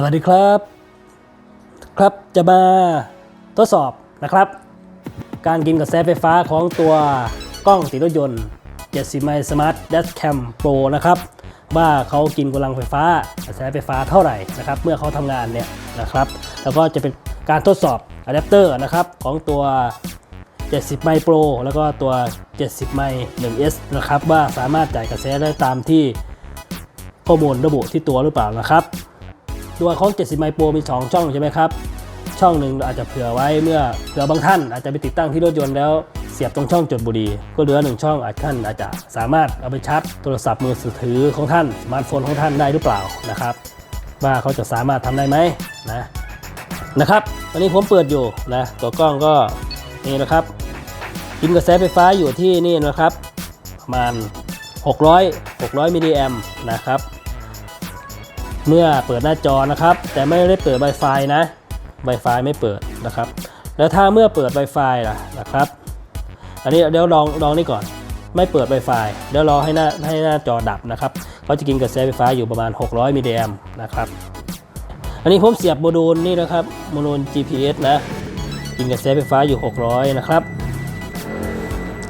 สวัสดีครับ ครับจะมาทดสอบนะครับ การกินกระแสไฟฟ้าของตัวกล้องติดรถยนต์ 70 ไมล์สมาร์ท Dash Cam Pro นะครับ ว่าเขากินกำลังไฟฟ้ากระแสไฟฟ้าเท่าไหร่นะครับ เมื่อเขาทำงานเนี่ยนะครับ แล้วก็จะเป็นการทดสอบอะแดปเตอร์นะครับของตัว 70 ไมล์ Pro แล้วก็ตัว 70 ไมล์ 1S นะครับ ว่าสามารถจ่ายกระแสได้ตามที่ข้อมูลระบุที่ตัวหรือเปล่านะครับ ตัวของ 70 ไมล์โปรมี 2 ช่องใช่ไหมครับ ช่องหนึ่งอาจจะเผื่อไว้เมื่อเผื่อบางท่านอาจจะไปติดตั้งที่รถยนต์แล้วเสียบตรงช่องจดบุหรี่ก็เหลือหนึ่งช่องอาจท่านอาจจะสามารถเอาไปชาร์จโทรศัพท์มือถือของท่านสมาร์ทโฟนของท่านได้หรือเปล่านะครับ ว่าเขาจะสามารถทำได้ไหมนะนะครับตอนนี้ผมเปิดอยู่นะตัวกล้องก็นี่นะครับกินกระแสไฟฟ้าอยู่ที่นี่นะครับ ประมาณ 600 600มิลลิแอมนะครับ เมื่อเปิดหน้าจอนะครับ แต่ไม่ได้เปิด Wi-Fi นะ Wi-Fi ไม่เปิดนะครับ แล้วถ้าเมื่อเปิด Wi-Fi ล่ะนะครับ อันนี้เดี๋ยวลองลองนี่ก่อน ไม่เปิด Wi-Fi เดี๋ยวรอให้หน้าให้หน้าจอดับนะครับเขาจะกินกระแสไฟฟ้าอยู่ประมาณ 600 มิลลิแอมป์นะครับ อันนี้ผมเสียบโมดูลนี่นะครับโมดูล GPS นะ กินกระแสไฟฟ้าอยู่ 600 นะครับ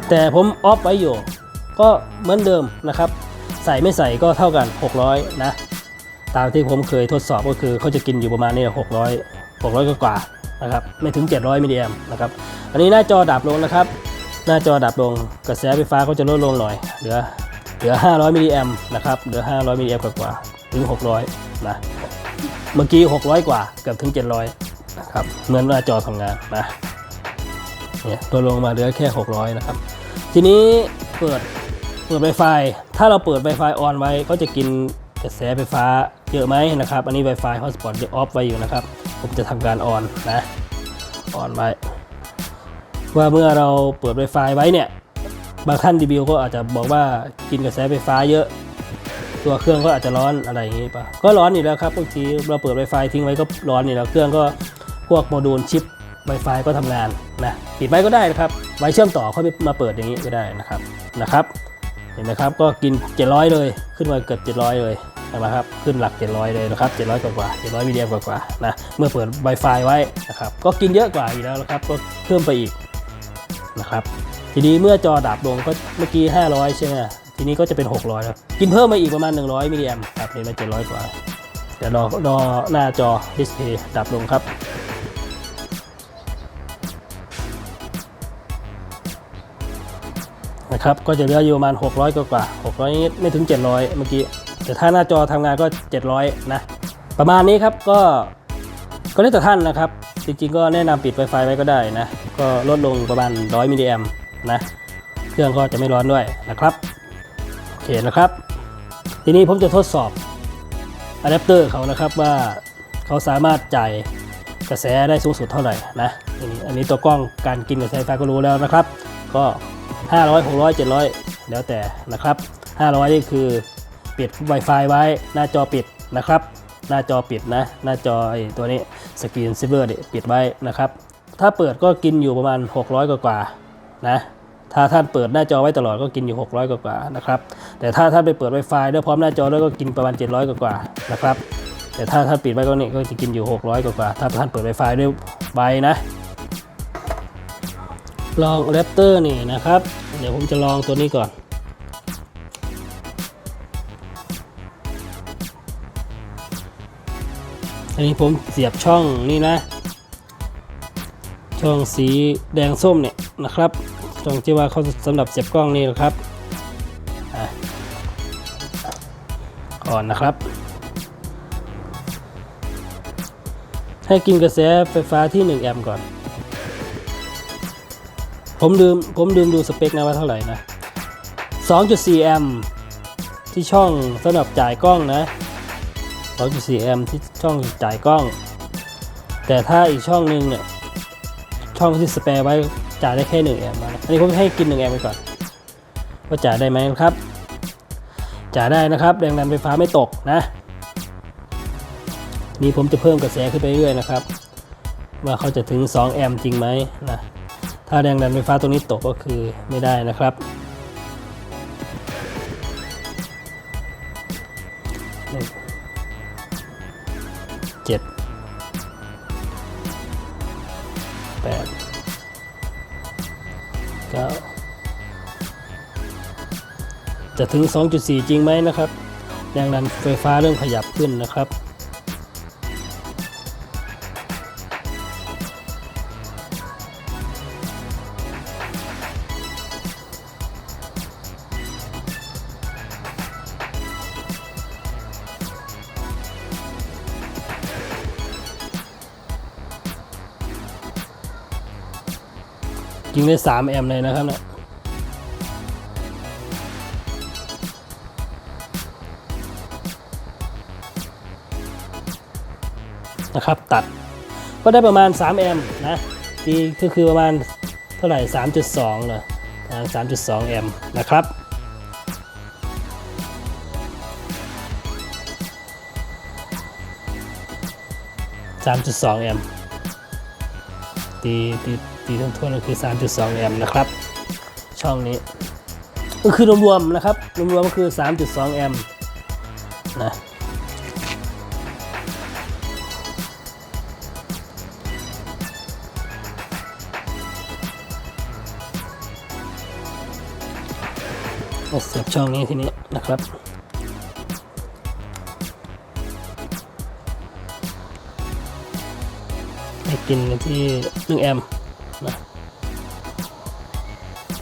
แต่ผมออฟไว้อยู่ ก็เหมือนเดิมนะครับ ใส่ไม่ใส่ก็เท่ากัน 600 นะ ตามที่ผมเคยทดสอบก็คือเขาจะกินอยู่ประมาณนี้600 600 กว่าๆนะครับไม่ถึง 700 มิลลิแอมนะครับอันนี้หน้าจอดับลงนะครับ หน้าจอดับลงกระแสไฟฟ้าก็จะลดลงหน่อย เหลือเหลือ 500 มิลลิแอมนะครับเหลือ 500 มิลลิแอมป์กว่าถึง 600 นะ เมื่อกี้ 600 กว่าเกือบถึง 700 นะครับเหมือนหน้าจอทำงานนะเนี่ยลดลงมาเหลือแค่ 600 นะครับ ทีนี้เปิดเปิด Wi-Fi ถ้าเราเปิด Wi-Fi ออนไว้ก็จะกินกระแสไฟฟ้า เยอะไหมนะครับ อันนี้ Wi-Fi Hotspot จะออฟไว้อยู่นะครับ ผมจะทำการออนนะออนไว้ว่าเมื่อเราเปิด Wi-Fi ไว้เนี่ย บางท่านรีวิวก็อาจจะบอกว่ากินกระแสไฟฟ้าเยอะ ตัวเครื่องก็อาจจะร้อนอะไรอย่างนี้ป่ะก็ร้อนอยู่แล้วครับบางทีเราเปิด Wi-Fi ทิ้งไว้ก็ร้อนอยู่แล้วเครื่องก็พวกโมดูลชิป Wi-Fi ก็ทำงานนะปิดไว้ก็ได้นะครับ ไว้เชื่อมต่อค่อยมาเปิดอย่างนี้ก็ได้นะครับนะครับ เห็นไหมครับก็กิน 700 เลยขึ้นมาเกือบ700 เลย นะครับขึ้นหลัก 700 เลยนะครับ 700 กว่ากว่า700มิลลิแอมกว่ากว่านะเมื่อเปิด Wi-Fi ไว้นะครับก็กินเยอะกว่าอยู่แล้วนะครับก็เพิ่มไปอีกนะครับทีนี้เมื่อจอดับลงก็เมื่อกี้ 500 ใช่ไหมทีนี้ก็จะเป็น 600แล้วกินเพิ่มมาอีกประมาณ 100มิลลิแอมครับเห็นไหม700 กว่าเดี๋ยวรอรอหน้าจอดิสเพย์ดับลงครับนะครับก็จะเหลืออยู่ประมาณ 600 กว่ากว่า600 ไม่ถึง 700 เมื่อกี้ แต่ถ้าหน้าจอทำงานก็ 700 นะ ประมาณนี้ครับก็ก็แล้วแต่ท่านนะครับ จริงๆ ก็แนะนำปิด Wi-Fi ไว้ก็ได้นะ ก็ลดลงประมาณ 100มิลลิแอมนะ เครื่องก็จะไม่ร้อนด้วยนะครับ โอเคนะครับ ทีนี้ผมจะทดสอบอะแดปเตอร์เขานะครับว่าเขาสามารถจ่ายกระแสได้สูงสุดเท่าไหร่นะอันนี้อันนี้ตัวกล้องการกินกระแสไฟฟ้าก็รู้แล้วนะครับ ก็ 500 600 700 แล้วแต่นะครับ 500 นี่คือ ปิด Wi-Fi ไว้ หน้าจอปิดนะครับ หน้าจอปิดนะ หน้าจอไอ้ตัวนี้สกรีนซฟเวอร์ปิดไว้นะครับ ถ้าเปิดก็กินอยู่ประมาณ 600 กว่ากว่านะถ้าท่านเปิดหน้าจอไว้ตลอดก็กินอยู่ 600 กว่ากว่านะครับแต่ถ้าท่านไปเปิด Wi-Fi ด้วยพร้อมหน้าจอแล้วก็กินประมาณ 700 กว่ากว่านะครับแต่ถ้าท่านปิดไว้ก็นี่ก็จะกินอยู่ 600 กว่ากว่าถ้าท่านเปิด Wi-Fi ด้วยไว้นะลองแรปเตอร์นี่นะครับ เดี๋ยวผมจะลองตัวนี้ก่อน อันนี้ผมเสียบช่องนี่นะ ช่องสีแดงส้มเนี่ยนะครับช่องที่ว่าเขาสำหรับเสียบกล้องนี่นะครับก่อนนะครับ ให้กินกระแสไฟฟ้าที่ 1 แอมป์ก่อน ผมลืมผมลืมดูสเปคนะว่าเท่าไหร่นะ 2.4 แอมป์ที่ช่องสำหรับจ่ายกล้องนะ 2.4แอมป์ที่ช่องจ่ายกล้อง แต่ถ้าอีกช่องหนึ่งเนี่ยช่องที่สเปรไว้จ่ายได้แค่1แอมป์นะอันนี้ผมให้กิน1แอมป์ไปก่อนว่าจ่ายได้ไหมครับ จ่ายได้นะครับ แรงดันไฟฟ้าไม่ตกนะนี่ผมจะเพิ่มกระแสขึ้นไปเรื่อยๆนะครับ ว่าเขาจะถึง 2 แอมป์จริงไหมนะถ้าแรงดันไฟฟ้าตรงนี้ตกก็คือไม่ได้นะครับ จะถึง 2.4 จริงไหมนะครับแรงดันไฟฟ้าเริ่มขยับขึ้นนะครับยิงได้ 3 แอมป์เลยนะครับเนี่ย นะครับตัดก็ได้ประมาณ 3 แอมป์นะดีก็คือประมาณเท่าไหร่ 3.2เลยทาง3.2 แอมป์นะครับ3.2แอมป์ตีตีตีทั้งทั่วก็คือ 3.2 แอมป์นะครับ ช่องนี้ก็คือรวมๆนะครับรวมๆก็คือ 3.2 แอมป์นะ เสียบช่องนี้ทีนี้นะครับให้กินกันที่1แอมนะ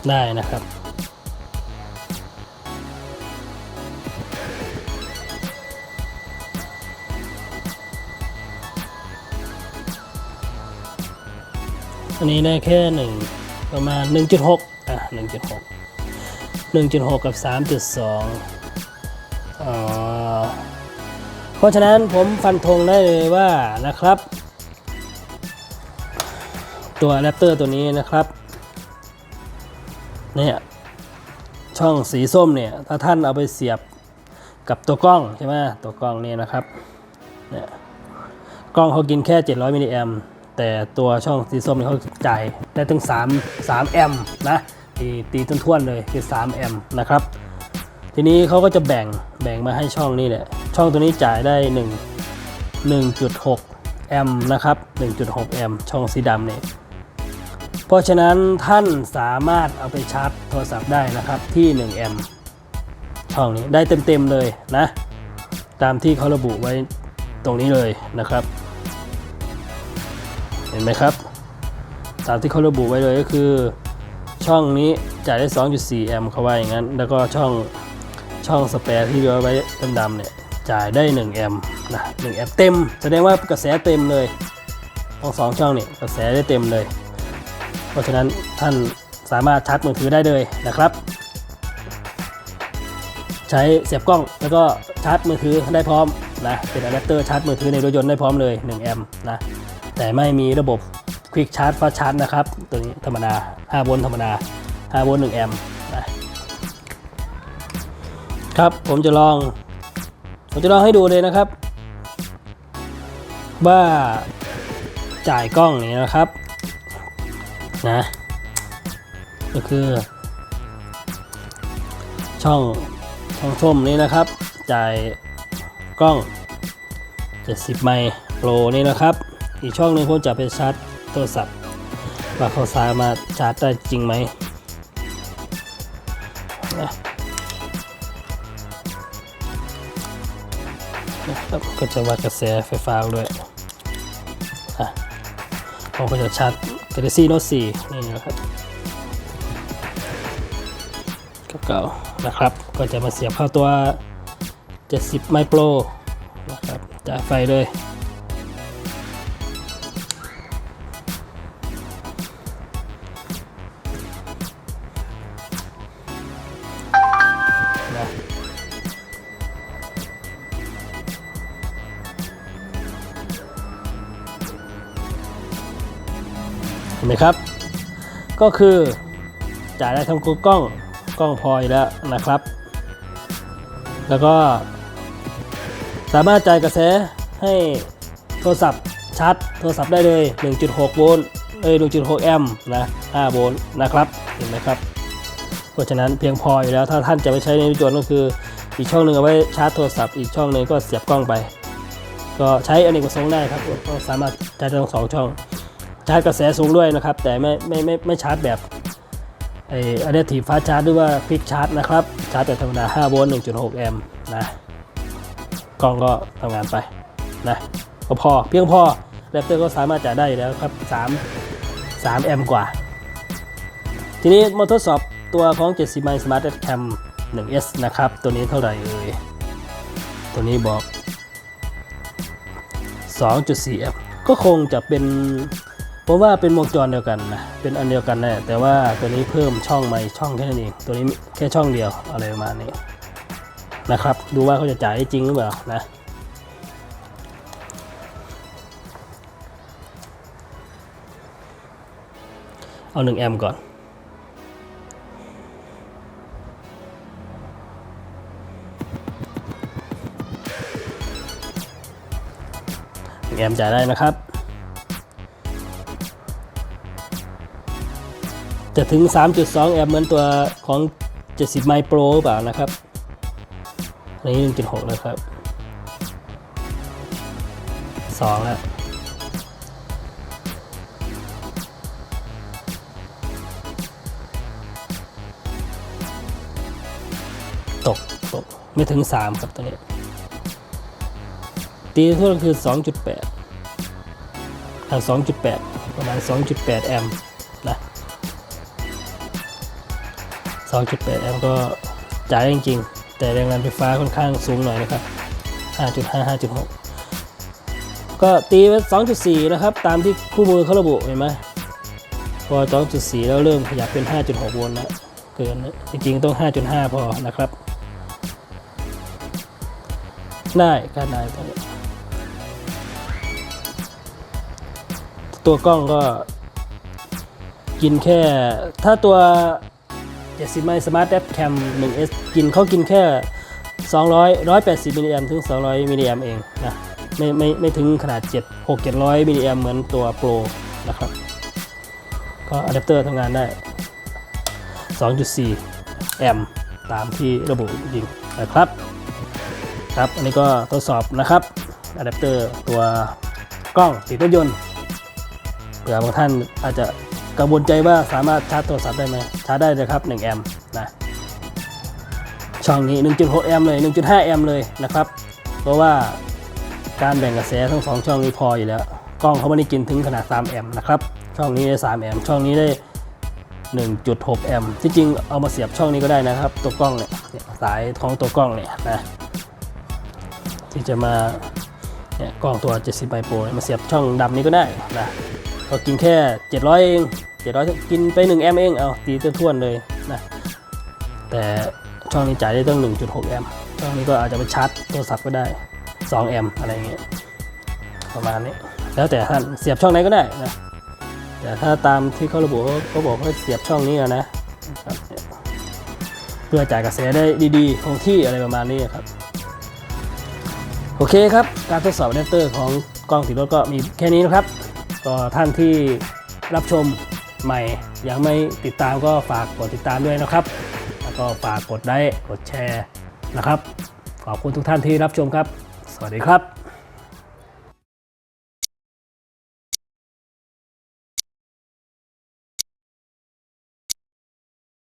ได้นะครับอันนี้ได้แค่หนึ่งประมาณ 1.6 อะ 1.6 1.6 กับ 3.2อ๋อเพราะฉะนั้นผมฟันธงได้เลยว่านะครับ ตัวแรปเตอร์ตัวนี้นะครับเนี่ยช่องสีส้มเนี่ยถ้าท่านเอาไปเสียบกับตัวกล้องใช่ไหมตัวกล้องนี่นะครับเนี่ยกล้องเขากินแค่ 700มิลลิแอมแต่ตัวช่องสีส้มเนี่ยเขาจ่ายได้ถึง 3 3 แอมนะ ตีตีท้วนๆเลยคือ3แอมป์นะครับ ทีนี้เขาก็จะแบ่งแบ่งมาให้ช่องนี้แหละ ช่องตัวนี้จ่ายได้ 1 1.6 แอมป์นะครับ 1.6 แอมป์ช่องสีดำเนี่ยเพราะฉะนั้นท่านสามารถเอาไปชาร์จโทรศัพท์ได้นะครับที่ 1 แอมป์ช่องนี้ได้เต็มๆเลยนะ ตามที่เขาระบุไว้ตรงนี้เลยนะครับ เห็นไหมครับตามที่เขาระบุไว้เลยก็คือ ช่องนี้จ่ายได้ 2.4 แอมป์เขาว่าอย่างนั้น แล้วก็ช่องช่องสเปรที่เหลือไว้ดำๆเนี่ยจ่ายได้ 1 แอมป์นะ1แอมป์เต็ม แสดงว่ากระแสเต็มเลยทั้งสองช่องเนี่ยกระแสได้เต็มเลย เพราะฉะนั้นท่านสามารถชาร์จมือถือได้เลยนะครับ ใช้เสียบกล้องแล้วก็ชาร์จมือถือได้พร้อมนะเป็นอะแดปเตอร์ชาร์จมือถือในรถยนต์ได้พร้อมเลย 1 แอมป์นะแต่ไม่มีระบบ ควิกชาร์จฟาชาร์จนะครับ ตัวนี้ธรรมดา5โวลต์ธรรมดา5โวลต์1แอมป์นะครับผมจะลอง ผมจะลองให้ดูเลยนะครับ ว่าจ่ายกล้องนี้นะครับนะก็คือ ช่องช่องชมนี้นะครับ จ่ายกล้อง 70 ไมโครนี่นะครับ อีกช่องหนึ่งผมจะไปชาร์จโทรศัพท์ว่าเขาสามารถชาร์จได้จริงไหมนะครับก็จะวัดกระแสไฟฟ้าด้วยอะผมก็จะชาร์จ Galaxy Note 4 นี่นะครับเก่าๆนะครับ ก็จะมาเสียบเข้าตัว 70 Micro นะครับจ่ายไฟเลย ไหมครับ ก็คือจ่ายได้ทั้งกล้องกล้องพออยู่แล้วนะครับ แล้วก็ สามารถจ่ายกระแสให้โทรศัพท์ชาร์จโทรศัพท์ได้เลย 1.6 โวลต์เอ้ย1.6 แอมป์นะ 5 โวลต์นะครับเห็นไหมครับ เพราะฉะนั้นเพียงพออยู่แล้วถ้าท่านจะไปใช้ในรถยนต์ก็คืออีกช่องหนึ่งเอาไว้ชาร์จโทรศัพท์อีกช่องหนึ่งก็เสียบกล้องไป ก็ใช้อเนกประสงค์ได้ครับก็สามารถใช้ได้ทั้งสองช่อง ชาร์จกระแสสูงด้วยนะครับ แต่ไม่ไม่ไม่ไม่ชาร์จแบบไอ้อะเดทีฟฟาชาร์จหรือว่าควิกชาร์จนะครับ ชาร์จแบบธรรมดา 5 โวลต์ 1.6 แอมป์นะ กล้องก็ทำงานไปนะก็พอเพียงพอแรปเตอร์ก็สามารถจ่ายได้อยู่แล้วครับ 3 3 แอมป์กว่า ทีนี้มาทดสอบตัวของ 70 ไมล์ Smart Cam 1S นะครับ ตัวนี้เท่าไหร่เอ่ย ตัวนี้บอก 2.4 แอมป์ก็คงจะเป็น ผมว่าเป็นวงจรเดียวกันนะเป็นอันเดียวกันแน่แต่ว่าตัวนี้เพิ่มช่องใหม่ช่องแค่นั้นเองตัวนี้แค่ช่องเดียวอะไรประมาณนี้นะครับ ดูว่าเขาจะจ่ายได้จริงหรือเปล่านะเอา1แอมก่อน แอมจ่ายได้นะครับ จะถึง 3.2 แอมป์เหมือนตัวของ 70 ไมโ Pro หรือเปล่านะครับ อันนี้ 1.6 แล้วครับ 2 แล้วตกตก ไม่ถึง 3 ครับตัวนี้ ตีทั่วคือ 2.8อ่า2.8 ประมาณ 2.8 แอมป์ 2.8 แอมป์ก็จ่ายได้จริงๆ แต่แรงดันไฟฟ้าค่อนข้างสูงหน่อยนะครับ 5.5 5.6 ก็ตีไว้2.4 นะครับ ตามที่คู่มือเขาระบุเห็นไหมพอ 2.4 แล้วเริ่มขยับเป็น 5.6 โวลต์แล้วเกินนะจริงๆ ต้อง 5.5 พอนะครับ ได้ก็ได้ตัวนี้ตัวกล้องก็กินแค่ถ้าตัว 70ไมล์ Smart Depth Cam 1S กินเขากินแค่ 200 180มิลลิแอมถึง 200มิลลิแอมเองนะไม่ไม่ไม่ถึงขนาด 7 6 700มิลลิแอมเหมือนตัว Pro นะครับ ก็อะแดปเตอร์ทำงานได้ 2.4 แอมตามที่ระบุจริงนะครับครับ อันนี้ก็ทดสอบนะครับอะแดปเตอร์ตัวกล้องติดรถยนต์เผื่อบางท่านอาจจะ กังวลใจว่าสามารถชาร์จโทรศัพท์ได้ไหมชาร์จได้เลยครับ 1 แอมป์นะช่องนี้ 1.6 แอมป์เลย 1.5 แอมป์เลยนะครับ เพราะว่าการแบ่งกระแสทั้งสองช่องนี้พออยู่แล้ว กล้องเขาไม่ได้กินถึงขนาด 3 แอมป์นะครับ ช่องนี้ได้ 3 แอมป์ ช่องนี้ได้ 1.6 แอมป์ ที่จริงเอามาเสียบช่องนี้ก็ได้นะครับ ตัวกล้องเนี่ย สายของตัวกล้องเนี่ยนะ ที่จะมา เนี่ยกล้องตัว 70ไมโ Pro เนี่ยมาเสียบช่องดำนี้ก็ได้นะ ก็กินแค่ 700 เอง 700 กินไป 1 แอมเอง เอาตีท้วนๆเลยนะ แต่ช่องนี้จ่ายได้ตั้ง 1.6 แอมช่องนี้ก็อาจจะไปชาร์จโทรศัพท์ก็ได้ 2 แอมอะไรเงี้ย ประมาณนี้ แล้วแต่ท่านเสียบช่องไหนก็ได้นะ แต่ถ้าตามที่เขาระบุเขาบอกว่าเสียบช่องนี้นะครับเนี่ยเพื่อจ่ายกระแสได้ดีๆ คงที่อะไรประมาณนี้ครับ โอเคครับ การทดสอบอะแดปเตอร์ของกล้องติดรถก็มีแค่นี้นะครับ ก็ท่านที่รับชมใหม่ยังไม่ติดตามก็ฝากกดติดตามด้วยนะครับ แล้วก็ฝากกดไลค์กดแชร์นะครับ ขอบคุณทุกท่านที่รับชมครับ สวัสดีครับ